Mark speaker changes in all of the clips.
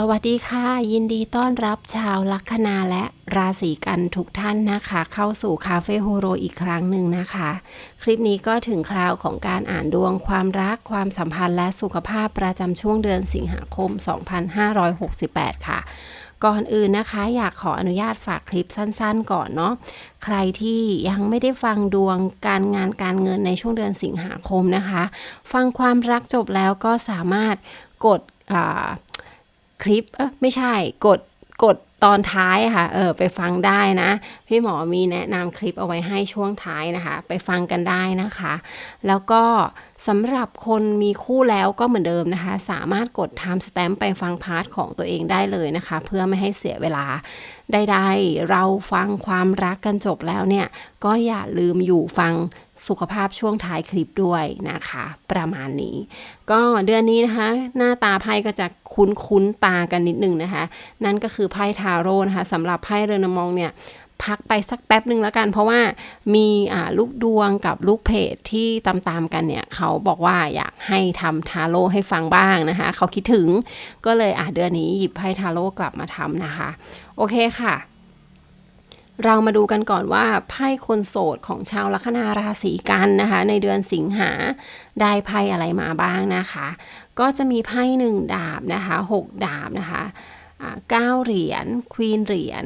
Speaker 1: สวัสดีค่ะ ยินดีต้อนรับชาวลัคนาและราศีกันทุกท่านนะคะ เข้าสู่คาเฟ่โฮโรอีกครั้งหนึ่งนะคะ คลิปนี้ก็ถึงคราวของการอ่านดวงความรักความสัมพันธ์และสุขภาพประจำช่วงเดือนสิงหาคม 2568 ค่ะ ก่อนอื่นนะคะ อยากขออนุญาตฝากคลิปสั้นๆ ก่อนเนาะใครที่ยังไม่ได้ฟังดวงการงานการเงินในช่วงเดือนสิงหาคมนะคะ ฟังความรักจบแล้วก็สามารถกดคลิปเออไม่ใช่กดกดตอนท้ายค่ะ เออ ไปฟังได้นะ พี่หมอมีแนะนำคลิปเอาไว้ให้ช่วงท้ายนะคะ ไปฟังกันได้นะคะ แล้วก็ สำหรับคนมีคู่แล้วก็เหมือนเดิมนะคะ สามารถกด time stamp ไปฟังพาร์ทของตัวเองได้เลยนะคะ เพื่อไม่ให้เสียเวลาใดๆเราฟังความรักกันจบแล้วเนี่ย ก็อย่าลืมอยู่ฟังสุขภาพช่วงท้ายคลิปด้วยนะคะ ประมาณนี้ ก็เดือนนี้นะคะ หน้าตาไพ่ก็จะคุ้นคุ้นๆตากันนิดนึงนะคะ นั่นก็คือไพ่ทาโร่นะคะสำหรับไพ่เรือนมองเนี่ย พักไปสักแป๊บหนึ่งแล้วกัน เพราะว่ามีลูกดวงกับลูกเพจที่ตามๆกันเนี่ย เขาบอกว่าอยากให้ทำทาโร่ให้ฟังบ้างนะคะ เขาคิดถึงก็เลยอ่าเดือนนี้หยิบไพ่ทาโร่กลับมาทำนะคะ โอเคค่ะเรามาดูกันก่อนว่าไพ่คนโสดของชาวลัคนาราศีกันนะคะ ในเดือนสิงหาได้ไพ่อะไรมาบ้างนะคะ ก็จะมีไพ่หนึ่งดาบนะคะหกดาบนะคะเก้าเหรียญควีนเหรียญ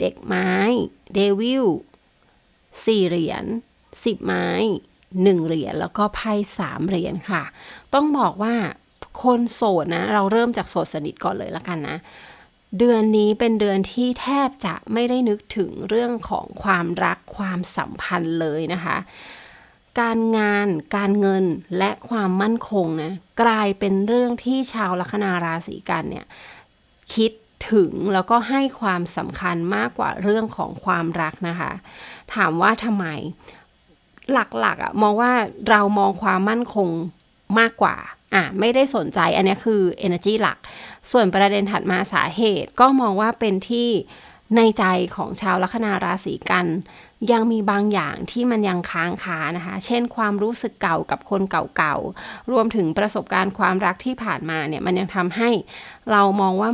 Speaker 1: เด็กไม้ เดวิลสี่เหรียญสิบไม้หนึ่งเหรียญแล้วก็ไพ่สามเหรียญค่ะ ต้องบอกว่าคนโสดนะ เราเริ่มจากโสดสนิทก่อนเลยละกันนะ เดือนนี้เป็นเดือนที่แทบจะไม่ได้นึกถึงเรื่องของความรักความสัมพันธ์เลยนะคะ การงานการเงินและความมั่นคงนะกลายเป็นเรื่องที่ชาวลัคนาราศีกันเนี่ยคิด ถึงแล้วก็ให้ความสำคัญมากกว่าเรื่องของความรักนะคะ ถามว่าทำไมหลักๆอะมองว่าเรามองความมั่นคงมากกว่าอะไม่ได้สนใจอันนี้คือ energy หลัก ส่วนประเด็นถัดมาสาเหตุ ก็มองว่าเป็นที่ในใจของชาวลัคนาราศีกัน ยังมีบางอย่างที่มันยังค้างคานะคะ เช่นความรู้สึกเก่ากับคนเก่าๆ รวมถึงประสบการณ์ความรักที่ผ่านมาเนี่ย มันยังทำให้เรามองว่า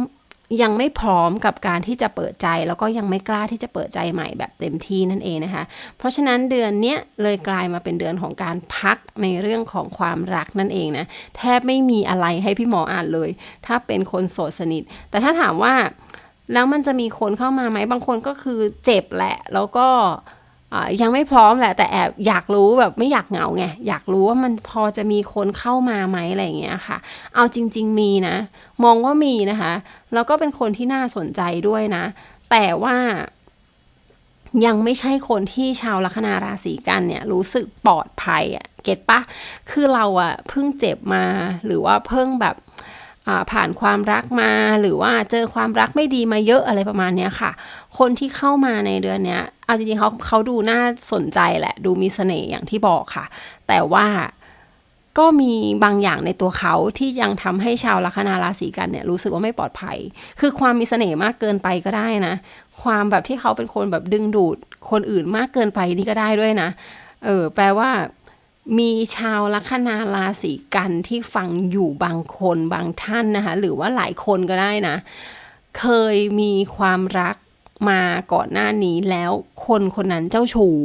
Speaker 1: ยังไม่พร้อมกับการที่จะเปิดใจ แล้วก็ยังไม่กล้าที่จะเปิดใจใหม่แบบเต็มที่นั่นเองนะคะ เพราะฉะนั้นเดือนเนี้ยเลยกลายมาเป็นเดือนของการพักในเรื่องของความรักนั่นเองนะแทบไม่มีอะไรให้พี่หมออ่านเลย ถ้าเป็นคนโสดสนิท แต่ถ้าถามว่าแล้วมันจะมีคนเข้ามาไหมบางคนก็คือเจ็บแหละ แล้วก็ ยังไม่พร้อมแหละแต่แอบอยากรู้แบบไม่อยากเหงาไงอยากรู้ว่ามันพอจะมีคนเข้ามาไหมอะไรอย่างเงี้ยค่ะ เอาจริง ๆ มีนะ มองว่ามีนะคะแล้วก็เป็นคนที่น่าสนใจด้วยนะ แต่ว่ายังไม่ใช่คนที่ชาวลัคนาราศีกันเนี่ยรู้สึกปลอดภัยอะเก็ตปะคือเราอะเพิ่งเจ็บมาหรือว่าเพิ่งแบบผ่านความรักมาหรือว่าเจอความรักไม่ดีมาเยอะอะไรประมาณเนี้ยค่ะ คนที่เข้ามาในเดือนเนี้ย เอาจริงๆเขาเขาดูน่าสนใจแหละ ดูมีเสน่ห์อย่างที่บอกค่ะ แต่ว่าก็มีบางอย่างในตัวเขาที่ยังทำให้ชาวลัคนาราศีกันเนี่ยรู้สึกว่าไม่ปลอดภัย คือความมีเสน่ห์มากเกินไปก็ได้นะ ความแบบที่เขาเป็นคนแบบดึงดูดคนอื่นมากเกินไปนี่ก็ได้ด้วยนะ เออแปลว่ามีชาวลัคนาราศีกันที่ฟังอยู่บางคนบางท่านนะคะ หรือว่าหลายคนก็ได้นะ เคยมีความรัก มาก่อนหน้านี้แล้วคนคนนั้นเจ้าชู้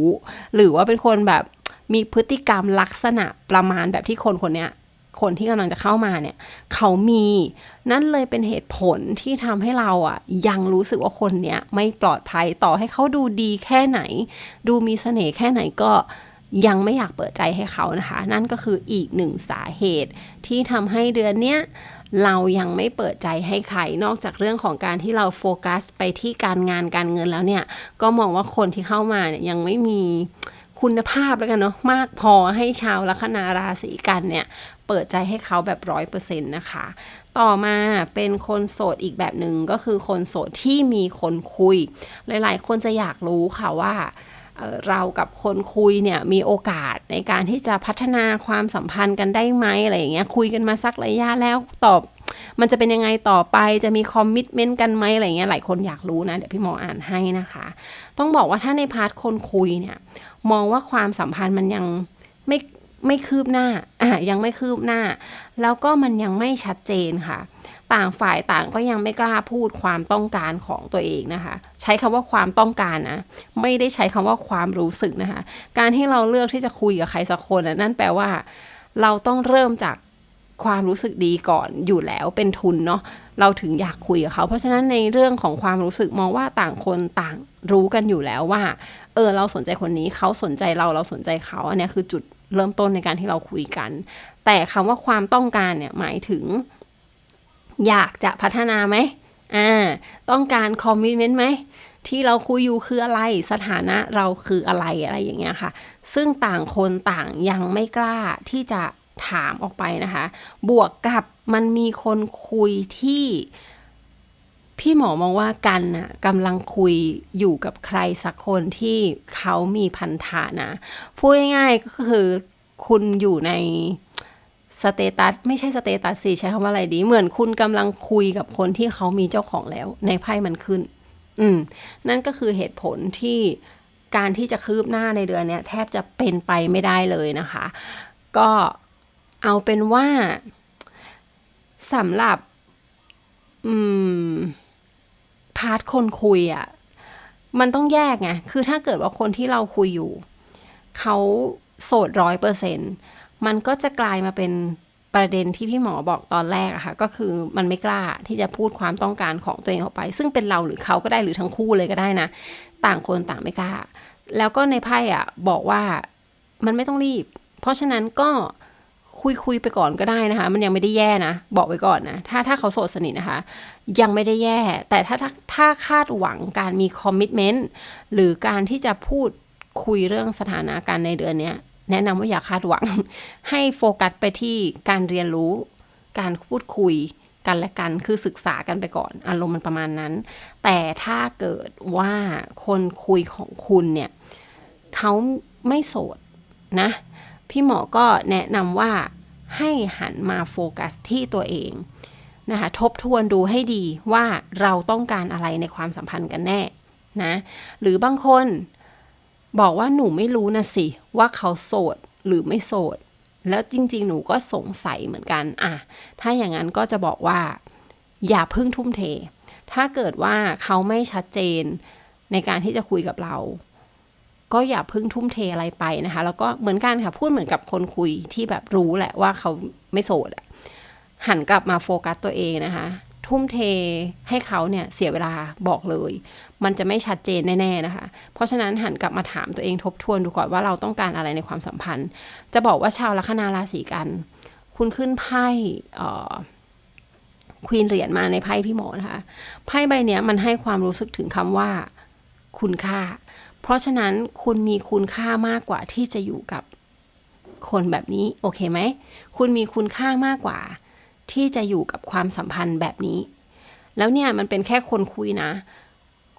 Speaker 1: หรือว่าเป็นคนแบบมีพฤติกรรมลักษณะประมาณแบบที่คนคนเนี้ยคนที่กำลังจะเข้ามาเนี่ยเขามีนั่นเลยเป็นเหตุผลที่ทำให้เราอะยังรู้สึกว่าคนเนี้ยไม่ปลอดภัยต่อให้เขาดูดีแค่ไหน ดูมีเสน่ห์แค่ไหนก็ยังไม่อยากเปิดใจให้เขานะคะ นั่นก็คืออีกหนึ่งสาเหตุที่ทำให้เดือนเนี้ย เรายังไม่เปิดใจให้ใครนอกจากเรื่องของการที่เราโฟกัสไปที่การงานการเงินแล้วเนี่ย ก็มองว่าคนที่เข้ามาเนี่ยยังไม่มีคุณภาพแล้วกันเนาะมากพอให้ชาวลัคนาราศีกันเนี่ยเปิดใจให้เขาแบบร้อยเปอร์เซ็นต์นะคะ ต่อมาเป็นคนโสดอีกแบบหนึ่งก็คือคนโสดที่มีคนคุย หลายๆ คนจะอยากรู้ค่ะว่า เรากับคนคุยเนี่ยมีโอกาสในการที่จะพัฒนาความสัมพันธ์กันได้ไหมอะไรอย่างเงี้ยคุยกันมาสักระยะแล้วตอบ มันจะเป็นยังไงต่อไปจะมีคอมมิชเมนต์กันไหมอะไรเงี้ยหลายคนอยากรู้นะเดี๋ยวพี่หมออ่านให้นะคะ ต้องบอกว่าถ้าในพาร์ทคนคุยเนี่ยมองว่าความสัมพันธ์มันยังไม่ ไม่คืบหน้าอะยังไม่คืบหน้า แล้วก็มันยังไม่ชัดเจนค่ะ ต่างฝ่ายต่างก็ยังไม่กล้าพูดความต้องการของตัวเองนะคะ ใช้คำว่าความต้องการนะ ไม่ได้ใช้คำว่าความรู้สึกนะคะ การที่เราเลือกที่จะคุยกับใครสักคนนั่นแปลว่า เราต้องเริ่มจากความรู้สึกดีก่อนอยู่แล้วเป็นทุนเนาะเราถึงอยากคุยกับเขา เพราะฉะนั้นในเรื่องของความรู้สึกมองว่าต่างคนต่างรู้กันอยู่แล้วว่า เออเราสนใจคนนี้เขาสนใจเราเราสนใจเขาอันนี้คือจุด เริ่มต้นในการที่เราคุยกัน แต่คำว่าความต้องการเนี่ยหมายถึง อยากจะพัฒนาไหมอ่าต้องการคอมมิชเมนต์ไหมที่เราคุยอยู่คืออะไรสถานะเราคืออะไรอะไรอย่างเงี้ยค่ะ ซึ่งต่างคนต่างยังไม่กล้าที่จะถามออกไปนะคะ บวกกับมันมีคนคุยที่ พี่หมอมองว่ากันน่ะกำลังคุยอยู่กับใครสักคนที่เขามีพันธะนะ พูดง่ายๆก็คือคุณอยู่ในสเตตัสไม่ใช่สเตตัสสิใช้คำว่าอะไรดี เหมือนคุณกำลังคุยกับคนที่เขามีเจ้าของแล้ว ในไพ่มันขึ้น อืม นั่นก็คือเหตุผลที่การที่จะคืบหน้าในเดือนเนี้ยแทบจะเป็นไปไม่ได้เลยนะคะ ก็เอาเป็นว่าสำหรับ อืมาร์ทคนคุยอะ่ะมันต้องแยกไง คือถ้าเกิดว่าคนที่เราคุยอยู่ เขาโสดร้อยเปอร์เซ็นมันก็จะกลายมาเป็นประเด็นที่พี่หมอบอกตอนแรกอะค่ะ ก็คือมันไม่กล้าที่จะพูดความต้องการของตัวเองออกไป ซึ่งเป็นเราหรือเขาก็ได้หรือทั้งคู่เลยก็ได้นะ ต่างคนต่างไม่กล้า แล้วก็ในไพ่อะบอกว่ามันไม่ต้องรีบ เพราะฉะนั้นก็ คุยคุยไปก่อนก็ได้นะคะ มันยังไม่ได้แย่นะ บอกไว้ก่อนนะ ถ้าถ้าเขาโสดสนิทนะคะ ยังไม่ได้แย่ แต่ถ้าถ้าถ้าคาดหวังการมีคอมมิชเมนต์หรือการที่จะพูดคุยเรื่องสถานะการในเดือนนี้แนะนำว่าอย่าคาดหวัง ให้โฟกัสไปที่การเรียนรู้ การพูดคุยกันและกัน คือศึกษากันไปก่อน อารมณ์มันประมาณนั้น แต่ถ้าเกิดว่าคนคุยของคุณเนี่ยเขาไม่โสดนะ พี่หมอก็แนะนำว่าให้หันมาโฟกัสที่ตัวเองนะคะทบทวนดูให้ดีว่าเราต้องการอะไรในความสัมพันธ์กันแน่นะหรือบางคนบอกว่าหนูไม่รู้นะสิ ว่าเขาโสดหรือไม่โสด แล้วจริงๆ หนูก็สงสัยเหมือนกันอะถ้าอย่างนั้นก็จะบอกว่า อย่าพิ่งทุ่มเท ถ้าเกิดว่าเขาไม่ชัดเจนในการที่จะคุยกับเรา ก็อย่าพิ่งทุ่มเทอะไรไปนะคะ แล้วก็เหมือนกันค่ะพูดเหมือนกับคนคุยที่แบบรู้แหละว่าเขาไม่โสดอะหันกลับมาโฟกัสตัวเองนะคะ ทุ่มเทให้เขาเนี่ยเสียเวลาบอกเลย มันจะไม่ชัดเจนแน่ๆนะคะ เพราะฉะนั้นหันกลับมาถามตัวเองทบทวนดูก่อนว่าเราต้องการอะไรในความสัมพันธ์ จะบอกว่าชาวลัคนาราศีกัน คุณขึ้นไพ่ควีนเหรียญมาในไพ่พี่หมอนะคะไพ่ใบเนี้ยมันให้ความรู้สึกถึงคำว่า คุณค่า เพราะฉะนั้นคุณมีคุณค่ามากกว่าที่จะอยู่กับคนแบบนี้โอเคไหม คุณมีคุณค่ามากกว่า ที่จะอยู่กับความสัมพันธ์แบบนี้ แล้วเนี่ยมันเป็นแค่คนคุยนะ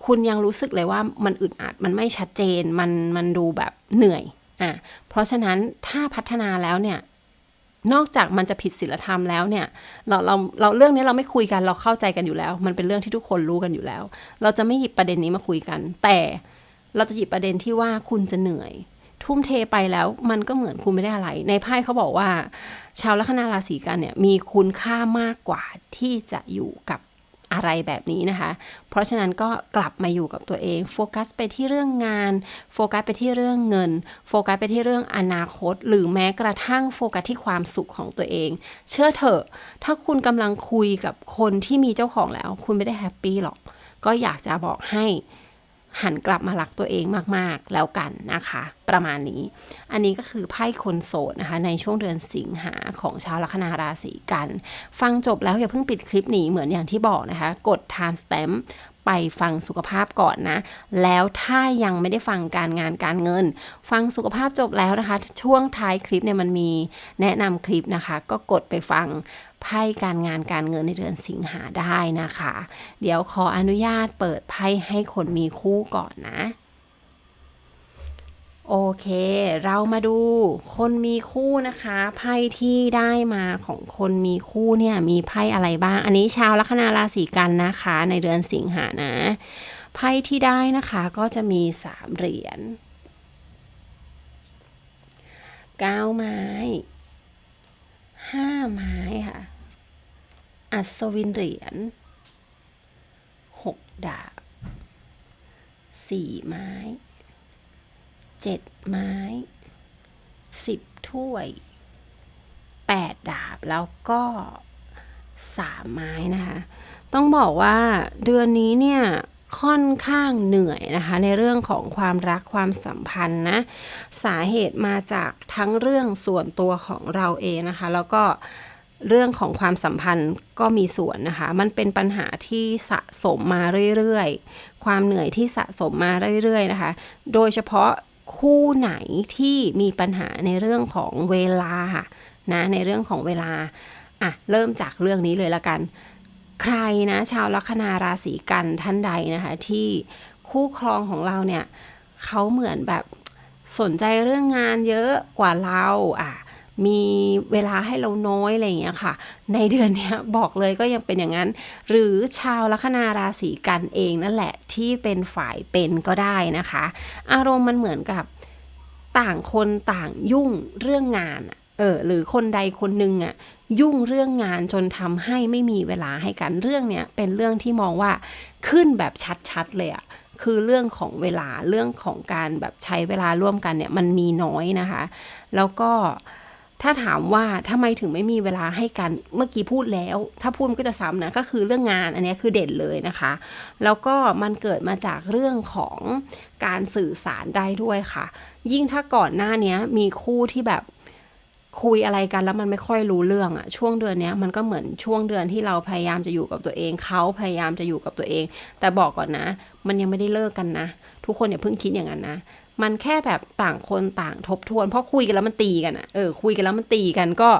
Speaker 1: คุณยังรู้สึกเลยว่ามันอึดอัดมันไม่ชัดเจนมันมันดูแบบเหนื่อยอะเพราะฉะนั้นถ้าพัฒนาแล้วเนี่ยนอกจากมันจะผิดศีลธรรมแล้วเนี่ยเราเราเราเรื่องนี้เราไม่คุยกันเราเข้าใจกันอยู่แล้ว มันเป็นเรื่องที่ทุกคนรู้กันอยู่แล้ว เราจะไม่หยิบประเด็นนี้มาคุยกัน แต่ เราจะหยิบประเด็นที่ว่าคุณจะเหนื่อย ทุ่มเทไปแล้วมันก็เหมือนคุณไม่ได้อะไร ในไพ่เขาบอกว่า ชาวลัคนาราศีกันเนี่ยมีคุณค่ามากกว่าที่จะอยู่กับอะไรแบบนี้นะคะ เพราะฉะนั้นก็กลับมาอยู่กับตัวเอง โฟกัสไปที่เรื่องงาน โฟกัสไปที่เรื่องเงิน โฟกัสไปที่เรื่องอนาคต หรือแม้กระทั่งโฟกัสที่ความสุขของตัวเอง เชื่อเถอะ ถ้าคุณกำลังคุยกับคนที่มีเจ้าของแล้ว คุณไม่ได้แฮปปี้หรอก ก็อยากจะบอกให้ หันกลับมารักตัวเองมากๆแล้วกันนะคะ ประมาณนี้ อันนี้ก็คือไพ่คนโสดนะคะ ในช่วงเดือนสิงหาของชาวลัคนาราศีกัน ฟังจบแล้วอย่าเพิ่งปิดคลิปนี้เหมือนอย่างที่บอกนะคะ กด time stamp ไปฟังสุขภาพก่อนนะ แล้วถ้ายังไม่ได้ฟังการงานการเงิน ฟังสุขภาพจบแล้วนะคะ ช่วงท้ายคลิปเนี่ยมันมีแนะนำคลิปนะคะ ก็กดไปฟัง ไพ่การงานการเงินในเดือนสิงหาได้นะคะ เดี๋ยวขออนุญาตเปิดไพ่ให้คนมีคู่ก่อนนะ โอเค เรามาดูคนมีคู่นะคะ ไพ่ที่ได้มาของคนมีคู่เนี่ยมีไพ่อะไรบ้าง อันนี้ชาวลัคนาราศีกันนะคะ ในเดือนสิงหานะ ไพ่ที่ได้นะคะก็จะมีสามเหรียญเก้าไม้ห้าไม้ค่ะ อัศวินเหรียญหกดาบสี่ไม้เจ็ดไม้สิบถ้วยแปดดาบแล้วก็สามไม้นะคะ ต้องบอกว่าเดือนนี้เนี่ยค่อนข้างเหนื่อยนะคะ ในเรื่องของความรักความสัมพันธ์นะสาเหตุมาจากทั้งเรื่องส่วนตัวของเราเองนะคะ แล้วก็ เรื่องของความสัมพันธ์ก็มีส่วนนะคะ มันเป็นปัญหาที่สะสมมาเรื่อยๆ ความเหนื่อยที่สะสมมาเรื่อยๆนะคะ โดยเฉพาะคู่ไหนที่มีปัญหาในเรื่องของเวลานะในเรื่องของเวลาอะเริ่มจากเรื่องนี้เลยละกัน ใครนะชาวลัคนาราศีกันท่านใดนะคะ ที่คู่ครองของเราเนี่ยเขาเหมือนแบบสนใจเรื่องงานเยอะกว่าเราอะ มีเวลาให้เราน้อยอะไรอย่างเงี้ยค่ะ ในเดือนนี้บอกเลยก็ยังเป็นอย่างนั้น หรือชาวลัคนาราศีกันเองนั่นแหละที่เป็นฝ่ายเป็นก็ได้นะคะ อารมณ์มันเหมือนกับต่างคนต่างยุ่งเรื่องงานเออหรือคนใดคนหนึ่งอะยุ่งเรื่องงานจนทำให้ไม่มีเวลาให้กันเรื่องเนี้ยเป็นเรื่องที่มองว่าขึ้นแบบชัดๆเลยอะคือเรื่องของเวลาเรื่องของการแบบใช้เวลาร่วมกันเนี่ยมันมีน้อยนะคะ แล้วก็ ถ้าถามว่าทำไมถึงไม่มีเวลาให้กันเมื่อกี้พูดแล้ว ถ้าพูดมันก็จะซ้ำนะก็คือเรื่องงานอันนี้คือเด่นเลยนะคะ แล้วก็มันเกิดมาจากเรื่องของการสื่อสารได้ด้วยค่ะ ยิ่งถ้าก่อนหน้านี้มีคู่ที่แบบคุยอะไรกันแล้วมันไม่ค่อยรู้เรื่องอะช่วงเดือนนี้มันก็เหมือนช่วงเดือนที่เราพยายามจะอยู่กับตัวเองเขาพยายามจะอยู่กับตัวเอง แต่บอกก่อนนะ มันยังไม่ได้เลิกกันนะ ทุกคนอย่าเพิ่งคิดอย่างนั้นนะ มันแค่แบบต่างคนต่างทบทวน เพราะคุยกันแล้วมันตีกันอะเออคุยกันแล้วมันตีกันก็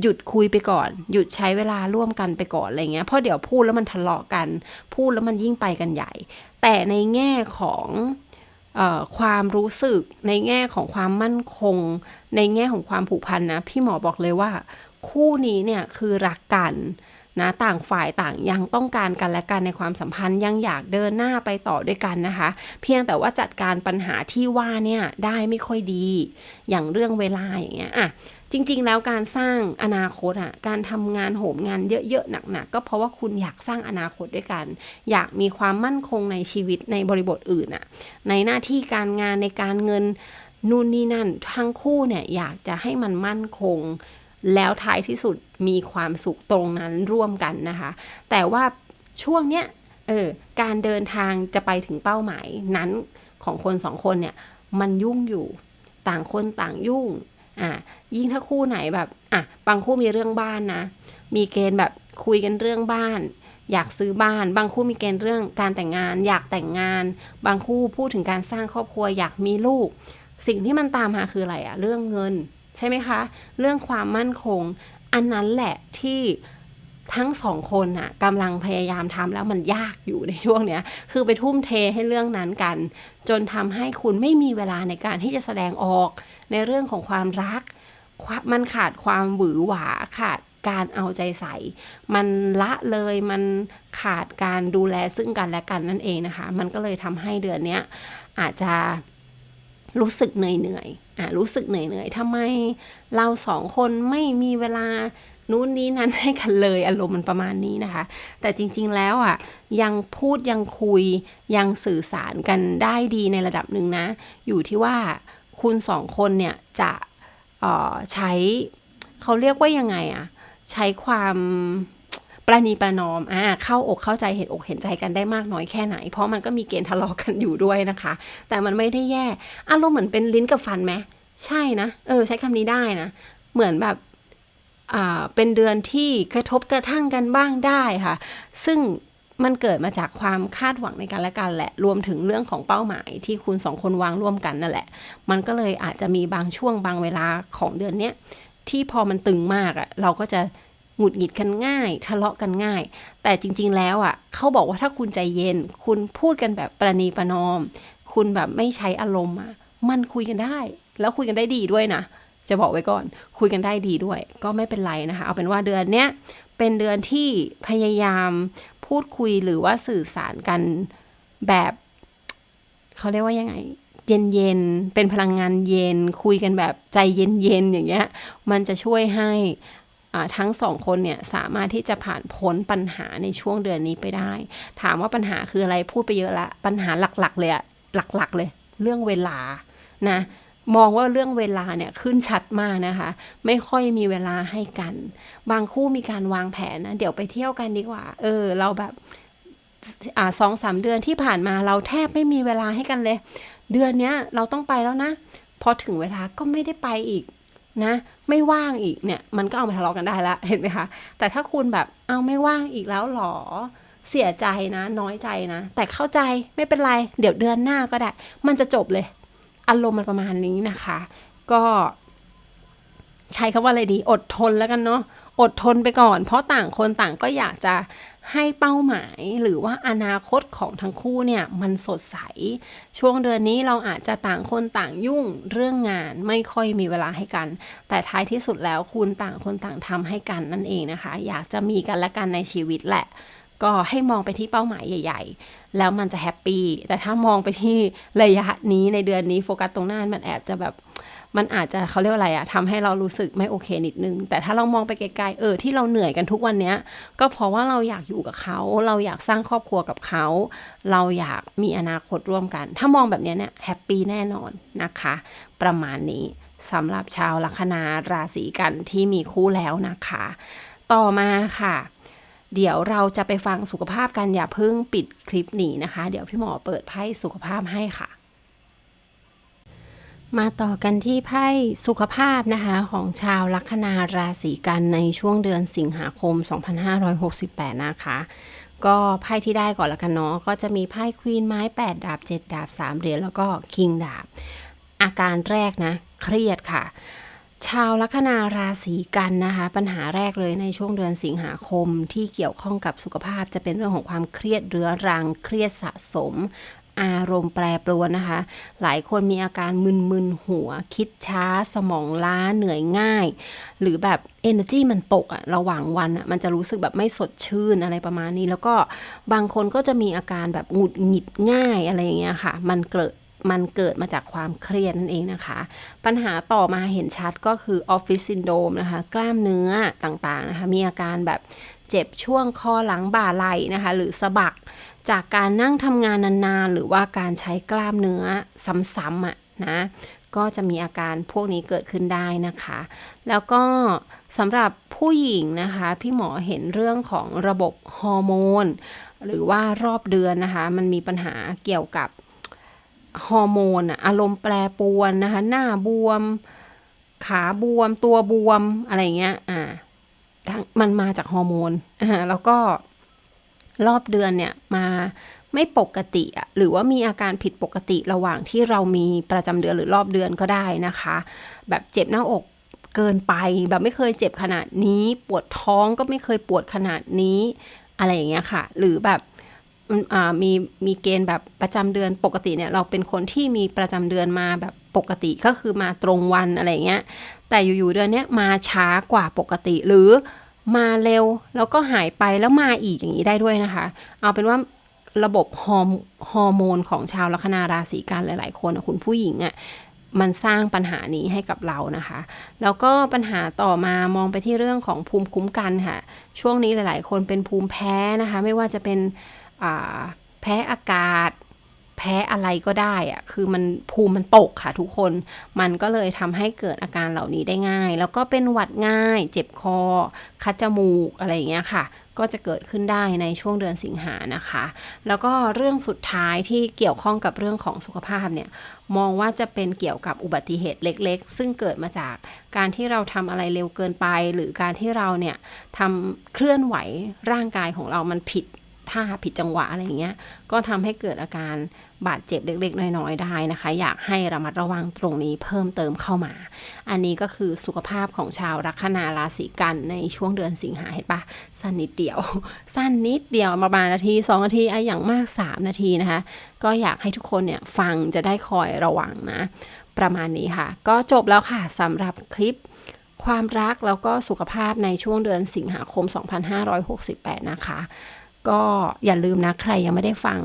Speaker 1: หยุดคุยไปก่อน หยุดใช้เวลาร่วมกันไปก่อนอะไรเงี้ยเพราะเดี๋ยวพูดแล้วมันทะเลาะกัน พูดแล้วมันยิ่งไปกันใหญ่ แต่ในแง่ของออความรู้สึกในแง่ของความมั่นคง ในแง่ของความผูกพันนะ พี่หมอบอกเลยว่า คู่นี้เนี่ยคือรักกัน นะต่างฝ่ายต่างยังต้องการกันและกันในความสัมพันธ์ยังอยากเดินหน้าไปต่อด้วยกันนะคะ เพียงแต่ว่าจัดการปัญหาที่ว่าเนี่ยได้ไม่ค่อยดี อย่างเรื่องเวลาอย่างเงี้ยอะจริง ๆ แล้วการสร้างอนาคตอะการทำงานโหมงานเยอะๆหนักๆก็เพราะว่าคุณอยากสร้างอนาคตด้วยกัน อยากมีความมั่นคงในชีวิตในบริบทอื่นอะในหน้าที่การงานในการเงินนู่นนี่นั่นทั้งคู่เนี่ยอยากจะให้มันมั่นคง แล้วท้ายที่สุดมีความสุขตรงนั้นร่วมกันนะคะ แต่ว่าช่วงเนี้ยเออการเดินทางจะไปถึงเป้าหมายนั้นของคนสองคนเนี่ยมันยุ่งอยู่ต่างคนต่างยุ่งอะยิ่งถ้าคู่ไหนแบบอะบางคู่มีเรื่องบ้านนะ มีเกณฑ์แบบคุยกันเรื่องบ้าน อยากซื้อบ้าน บางคู่มีเกณฑ์เรื่องการแต่งงาน อยากแต่งงาน บางคู่พูดถึงการสร้างครอบครัวอยากมีลูก สิ่งที่มันตามมาคืออะไรอะเรื่องเงิน ใช่ไหมคะ เรื่องความมั่นคง อันนั้นแหละที่ทั้งสองคนน่ะกำลังพยายามทำแล้วมันยากอยู่ในช่วงเนี้ย คือไปทุ่มเทให้เรื่องนั้นกัน จนทำให้คุณไม่มีเวลาในการที่จะแสดงออกในเรื่องของความรัก มันขาดความหวือหวาขาดการเอาใจใส่ มันละเลยมันขาดการดูแลซึ่งกันและกันนั่นเองนะคะ มันก็เลยทำให้เดือนนี้อาจจะรู้สึกเหนื่อยเหนื่ อะรู้สึกเหนื่อยเหนื่อยทำไมเราสองคนไม่มีเวลานู้นนี้นั้นให้กันเลยอารมณ์มันประมาณนี้นะคะ แต่จริงๆแล้วอะยังพูดยังคุยยังสื่อสารกันได้ดีในระดับหนึ่งนะ อยู่ที่ว่าคุณสองคนเนี่ยจะใช้เขาเรียกว่ายังไงอะ ใช้ความ ประนีประนอมอ่าเข้าอกเข้าใจเห็นอกเห็นใจกันได้มากน้อยแค่ไหน เพราะมันก็มีเกณฑ์ทะเลาะกันอยู่ด้วยนะคะ แต่มันไม่ได้แย่อารมณ์เหมือนเป็นลิ้นกับฟันไหมใช่นะ เออ ใช้คำนี้ได้นะ เหมือนแบบอ่าเป็นเดือนที่กระทบกระทั่งกันบ้างได้ค่ะ ซึ่งมันเกิดมาจากความคาดหวังในกันและกันแหละ รวมถึงเรื่องของเป้าหมายที่คุณสองคนวางร่วมกันนั่นแหละ มันก็เลยอาจจะมีบางช่วงบางเวลาของเดือนเนี้ยที่พอมันตึงมากอะ่ะเราก็จะ หงุดหงิดกันง่าย ทะเลาะกันง่าย แต่จริง ๆ แล้วอะ่ะเขาบอกว่าถ้าคุณใจเย็น คุณพูดกันแบบประนีประนอม คุณแบบไม่ใช้อารมณ์อะมันคุยกันได้ แล้วคุยกันได้ดีด้วยนะจะบอกไว้ก่อน คุยกันได้ดีด้วย ก็ไม่เป็นไรนะคะ เอาเป็นว่าเดือนเนี้ยเป็นเดือนที่พยายามพูดคุยหรือว่าสื่อสารกันแบบเขาเรียกว่ายังไง เย็นเย็นเป็นพลังงานเย็น คุยกันแบบใจเย็นเย็นอย่างเงี้ย มันจะช่วยให้ ทั้งสองคนเนี่ยสามารถที่จะผ่านพ้นปัญหาในช่วงเดือนนี้ไปได้ ถามว่าปัญหาคืออะไรพูดไปเยอะละ ปัญหาหลักๆเลยอะหลักๆเลย เรื่องเวลานะมองว่าเรื่องเวลาเนี่ยขึ้นชัดมากนะคะ ไม่ค่อยมีเวลาให้กัน บางคู่มีการวางแผนนะ เดี๋ยวไปเที่ยวกันดีกว่า เออ เราแบบอสองสามเดือนที่ผ่านมาเราแทบไม่มีเวลาให้กันเลย เดือนเนี้ยเราต้องไปแล้วนะ พอถึงเวลาก็ไม่ได้ไปอีก นะไม่ว่างอีกเนี่ยมันก็เอามาทะเลาะกันได้ละเห็นไหมคะแต่ถ้าคุณแบบเอาไม่ว่างอีกแล้วหรอเสียใจนะ น้อยใจนะ แต่เข้าใจไม่เป็นไร เดี๋ยวเดือนหน้าก็ได้ มันจะจบเลย อารมณ์มันประมาณนี้นะคะ ก็ ใช้คำว่าอะไรดี อดทนแล้วกันเนาะอดทนไปก่อน เพราะต่างคนต่างก็อยากจะ ให้เป้าหมายหรือว่าอนาคตของทั้งคู่เนี่ยมันสดใส ช่วงเดือนนี้เราอาจจะต่างคนต่างยุ่งเรื่องงานไม่ค่อยมีเวลาให้กัน แต่ท้ายที่สุดแล้วคุณต่างคนต่างทำให้กันนั่นเองนะคะ อยากจะมีกันและกันในชีวิตแหละ ก็ให้มองไปที่เป้าหมายใหญ่ ๆ แล้วมันจะแฮปปี้แต่ถ้ามองไปที่ระยะนี้ในเดือนนี้โฟกัสตรงหน้ามันแอบจะแบบ มันอาจจะเขาเรียกว่าอะไรอะทำให้เรารู้สึกไม่โอเคนิดนึง แต่ถ้าเรามองไปไกลๆเออที่เราเหนื่อยกันทุกวันเนี้ย ก็เพราะว่าเราอยากอยู่กับเขา เราอยากสร้างครอบครัวกับเขา เราอยากมีอนาคตร่วมกัน ถ้ามองแบบนี้เนี่ยแฮปปี้แน่นอนนะคะ ประมาณนี้สำหรับชาวลัคนาราศีกันที่มีคู่แล้วนะคะ ต่อมาค่ะเดี๋ยวเราจะไปฟังสุขภาพกันอย่าเพิ่งปิดคลิปหนีนะคะ เดี๋ยวพี่หมอเปิดไพ่สุขภาพให้ค่ะ มาต่อกันที่ไพ่สุขภาพนะคะของชาวลัคนาราศีกันในช่วงเดือนสิงหาคม 2568 นะคะ ก็ไพ่ที่ได้ก่อนละกันเนาะก็จะมีไพ่ควีนไม้ 8 ดาบ 7 ดาบ 3 เหรียญแล้วก็คิงดาบ อาการแรกนะ เครียดค่ะ ชาวลัคนาราศีกันนะคะ ปัญหาแรกเลยในช่วงเดือนสิงหาคมที่เกี่ยวข้องกับสุขภาพจะเป็นเรื่องของความเครียดเรื้อรังเครียดสะสม อารมณ์แปรปรวนนะคะ หลายคนมีอาการมึนๆหัว คิดช้า สมองล้า เหนื่อยง่าย หรือแบบ energy มันตกอะระหว่างวันอะมันจะรู้สึกแบบไม่สดชื่นอะไรประมาณนี้ แล้วก็บางคนก็จะมีอาการแบบหงุดหงิดง่ายอะไรอย่างเงี้ยค่ะ มันเกิดมันเกิดมาจากความเครียดนั่นเองนะคะ ปัญหาต่อมาเห็นชัดก็คือออฟฟิศซินโดมนะคะ กล้ามเนื้อต่างๆนะคะ มีอาการแบบเจ็บช่วงคอหลังบ่าไหล่นะคะ หรือสะบัก จากการนั่งทำงานนานๆ หรือว่าการใช้กล้ามเนื้อซ้ำๆอะนะก็จะมีอาการพวกนี้เกิดขึ้นได้นะคะ แล้วก็สำหรับผู้หญิงนะคะ พี่หมอเห็นเรื่องของระบบฮอร์โมนหรือว่ารอบเดือนนะคะ มันมีปัญหาเกี่ยวกับฮอร์โมนอะอารมณ์แปรปรวนนะคะ หน้าบวม ขาบวม ตัวบวมอะไรเงี้ยอ่ามันมาจากฮอร์โมนแล้วก็ รอบเดือนเนี่ยมาไม่ปกติอะหรือว่ามีอาการผิดปกติระหว่างที่เรามีประจำเดือนหรือรอบเดือนก็ได้นะคะ แบบเจ็บหน้าอกเกินไป แบบไม่เคยเจ็บขนาดนี้ ปวดท้องก็ไม่เคยปวดขนาดนี้ อะไรอย่างเงี้ยค่ะ หรือแบบมีมีเกณฑ์แบบประจำเดือนปกติเนี่ยเราเป็นคนที่มีประจำเดือนมาแบบปกติก็คือมาตรงวันอะไรเงี้ยแต่อยู่ๆเดือนเนี้ยมาช้ากว่าปกติหรือ มาเร็วแล้วก็หายไปแล้วมาอีกอย่างนี้ได้ด้วยนะคะ เอาเป็นว่าระบบฮอร์โมฮอร์โมนของชาวลัคนาราศีกันหลาย ๆ คนอะคุณผู้หญิงอะ่ะมันสร้างปัญหานี้ให้กับเรานะคะ แล้วก็ปัญหาต่อมามองไปที่เรื่องของภูมิคุ้มกันค่ะ ช่วงนี้หลาย ๆ คนเป็นภูมิแพ้นะคะ ไม่ว่าจะเป็นแพ้อากาศ แพ้อะไรก็ได้อะคือมันภูมิมันตกค่ะทุกคน มันก็เลยทำให้เกิดอาการเหล่านี้ได้ง่าย แล้วก็เป็นหวัดง่าย เจ็บคอ คัดจมูกอะไรอย่างเงี้ยค่ะ ก็จะเกิดขึ้นได้ในช่วงเดือนสิงหานะคะ แล้วก็เรื่องสุดท้ายที่เกี่ยวข้องกับเรื่องของสุขภาพเนี่ยมองว่าจะเป็นเกี่ยวกับอุบัติเหตุเล็ก ๆ ซึ่งเกิดมาจากการที่เราทำอะไรเร็วเกินไป หรือการที่เราเนี่ยทำเคลื่อนไหวร่างกายของเรามันผิด ท่าผิดจังหวะอะไรอย่างเงี้ย ก็ทำให้เกิดอาการบาดเจ็บเล็กๆ น้อยๆได้นะคะ อยากให้ระมัดระวังตรงนี้เพิ่มเติมเข้ามา อันนี้ก็คือสุขภาพของชาวลัคนาราศีกันในช่วงเดือนสิงหาเห็นปะสั้นนิดเดียว สั้นนิดเดียวประมาณนาทีสองนาทีไอะอย่างมาก 3 นาทีนะคะ ก็อยากให้ทุกคนเนี่ยฟังจะได้คอยระวังนะ ประมาณนี้ค่ะ ก็จบแล้วค่ะสำหรับคลิปความรักแล้วก็สุขภาพในช่วงเดือนสิงหาคม 2568 นะคะ ก็อย่าลืมนะใครยังไม่ได้ฟัง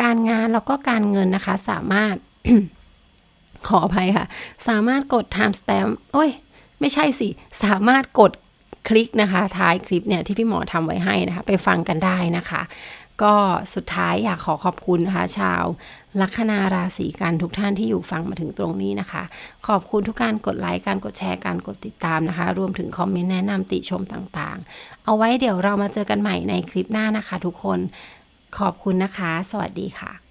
Speaker 1: การงานแล้วก็การเงินนะคะสามารถขออภัยค่ะ สามารถกด time stamp โอ้ย ไม่ใช่สิ สามารถกดคลิกนะคะ ท้ายคลิปเนี่ยที่พี่หมอทำไว้ให้นะคะ ไปฟังกันได้นะคะ ก็สุดท้ายอยากขอขอบคุณนะคะชาวลัคนาราศีกันทุกท่านที่อยู่ฟังมาถึงตรงนี้นะคะ ขอบคุณทุกการกดไลค์การกดแชร์การกดติดตามนะคะ รวมถึงคอมเมนต์แนะนำติชมต่างๆ เอาไว้เดี๋ยวเรามาเจอกันใหม่ในคลิปหน้านะคะ ทุกคนขอบคุณนะคะ สวัสดีค่ะ